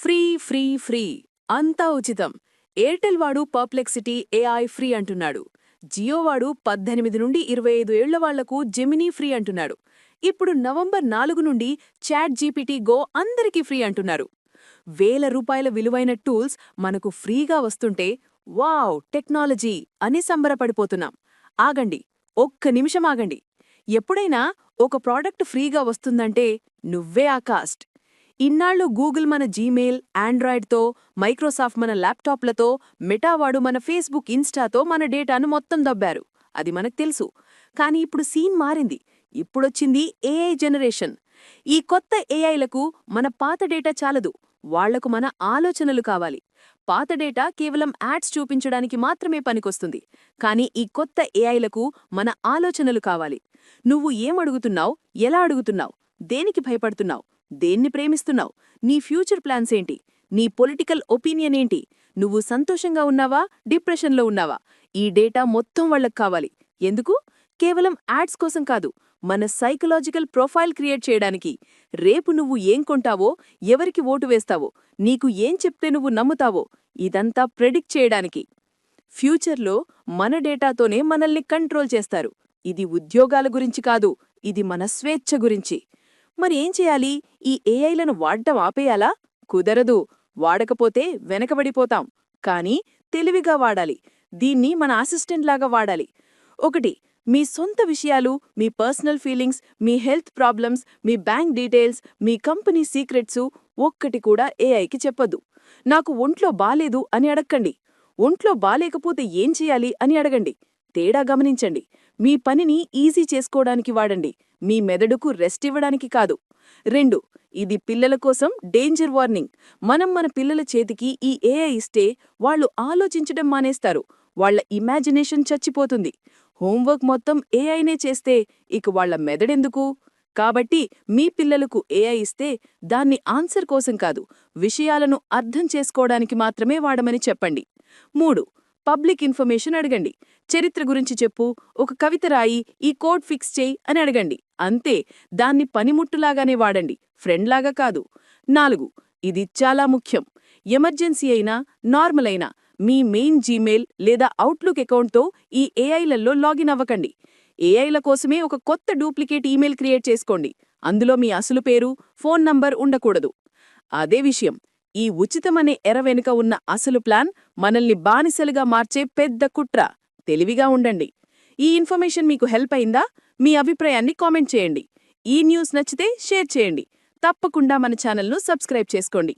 Free free free. అంతా ఉచితం. Airtel వాడు పర్ప్లెక్సిటీ ఏఐ ఫ్రీ అంటున్నాడు. జియో వాడు పద్దెనిమిది నుండి ఇరవై ఐదు ఏళ్ళ వాళ్ళకు జెమినీ ఫ్రీ అంటున్నాడు. ఇప్పుడు నవంబర్ నాలుగు నుండి చాట్ జీపీటీ గో అందరికీ ఫ్రీ అంటున్నారు. వేల రూపాయల విలువైన టూల్స్ మనకు ఫ్రీగా వస్తుంటే వావ్ టెక్నాలజీ అని సంబరపడిపోతున్నాం. ఆగండి ఒక్క నిమిషం ఆగండి. ఎప్పుడైనా ఒక ప్రోడక్ట్ ఫ్రీగా వస్తుందంటే నువ్వే ఆ కాస్ట్. ఇన్నాళ్ళు గూగుల్ మన జీమెయిల్ ఆండ్రాయిడ్తో మైక్రోసాఫ్ట్ మన ల్యాప్టాప్లతో మెటావాడు మన ఫేస్బుక్ ఇన్స్టాతో మన డేటాను మొత్తం దబ్బారు. అది మనకు తెలుసు. కానీ ఇప్పుడు సీన్ మారింది. ఇప్పుడొచ్చింది ఏఐ జనరేషన్. ఈ కొత్త ఏఐలకు మన పాత డేటా చాలదు. వాళ్ళకు మన ఆలోచనలు కావాలి. పాత డేటా కేవలం యాడ్స్ చూపించడానికి మాత్రమే పనికొస్తుంది. కానీ ఈ కొత్త ఏఐలకు మన ఆలోచనలు కావాలి. నువ్వు ఏమడుగుతున్నావు ఎలా అడుగుతున్నావు? దేనికి భయపడుతున్నావు? దేన్ని ప్రేమిస్తున్నావు? నీ ఫ్యూచర్ ప్లాన్స్ ఏంటి? నీ పొలిటికల్ ఒపీనియన్ ఏంటి? నువ్వు సంతోషంగా ఉన్నావా? డిప్రెషన్లో ఉన్నావా? ఈ డేటా మొత్తం వాళ్ళకు కావాలి. ఎందుకు? కేవలం యాడ్స్ కోసం కాదు. మన సైకలాజికల్ ప్రొఫైల్ క్రియేట్ చేయడానికి. రేపు నువ్వు ఏం కొంటావో ఎవరికి ఓటు వేస్తావో నీకు ఏం చెప్తే నువ్వు నమ్ముతావో ఇదంతా ప్రెడిక్ట్ చేయడానికి. ఫ్యూచర్లో మన డేటాతోనే మనల్ని కంట్రోల్ చేస్తారు. ఇది ఉద్యోగాల గురించి కాదు ఇది మన స్వేచ్ఛ గురించి. మరి ఏం చేయాలి? ఈ ఏఐలను వాడటం ఆపేయాలా? కుదరదు. వాడకపోతే వెనకబడిపోతాం. కానీ తెలివిగా వాడాలి. దీన్ని మన అసిస్టెంట్లాగా వాడాలి. ఒకటి మీ సొంత విషయాలు మీ పర్సనల్ ఫీలింగ్స్ మీ హెల్త్ ప్రాబ్లమ్స్ మీ బ్యాంక్ డీటెయిల్స్ మీ కంపెనీ సీక్రెట్సు ఒక్కటి కూడా ఏఐకి చెప్పొద్దు. నాకు ఒంట్లో బాలేదు అని అడక్కండి. ఒంట్లో బాలేకపోతే ఏం చేయాలి అని అడగండి. తేడా గమనించండి. మీ పనిని ఈజీ చేసుకోవడానికి వాడండి. మీ మెదడుకు రెస్ట్ ఇవ్వడానికి కాదు. రెండు ఇది పిల్లల కోసం డేంజర్ వార్నింగ్. మనం మన పిల్లల చేతికి ఈ ఏఐ ఇస్తే వాళ్ళు ఆలోచించడం మానేస్తారు. వాళ్ళ ఇమాజినేషన్ చచ్చిపోతుంది. హోంవర్క్ మొత్తం ఏఐనే చేస్తే ఇక వాళ్ళ మెదడెందుకు? కాబట్టి మీ పిల్లలకు ఏఐ ఇస్తే దాన్ని ఆన్సర్ కోసం కాదు విషయాలను అర్థం చేసుకోవడానికి మాత్రమే వాడమని చెప్పండి. మూడు పబ్లిక్ ఇన్ఫర్మేషన్ అడగండి. చరిత్ర గురించి చెప్పు ఒక కవిత రాయి ఈ కోడ్ ఫిక్స్ చేయి అని అడగండి. అంతే దాన్ని పనిముట్టులాగానే వాడండి. ఫ్రెండ్లాగా కాదు. నాలుగు ఇది చాలా ముఖ్యం. ఎమర్జెన్సీ అయినా నార్మల్ అయినా మీ మెయిన్ జీమెయిల్ లేదా అవుట్లుక్ అకౌంట్తో ఈ ఏఐలలో లాగిన్ అవ్వకండి. ఏఐల కోసమే ఒక కొత్త డూప్లికేట్ ఈమెయిల్ క్రియేట్ చేసుకోండి. అందులో మీ అసలు పేరు ఫోన్ నంబర్ ఉండకూడదు. అదే విషయం ఈ ఉచితమనే ఎర వెనుక ఉన్న అసలు ప్లాన్ మనల్ని బానిసలుగా మార్చే పెద్ద కుట్ర. తెలివిగా ఉండండి. ఈ ఇన్ఫర్మేషన్ మీకు హెల్ప్ అయిందా? మీ అభిప్రాయాన్ని కామెంట్ చేయండి. ఈ న్యూస్ నచ్చితే షేర్ చేయండి. తప్పకుండా మన ఛానల్ను సబ్స్క్రైబ్ చేసుకోండి.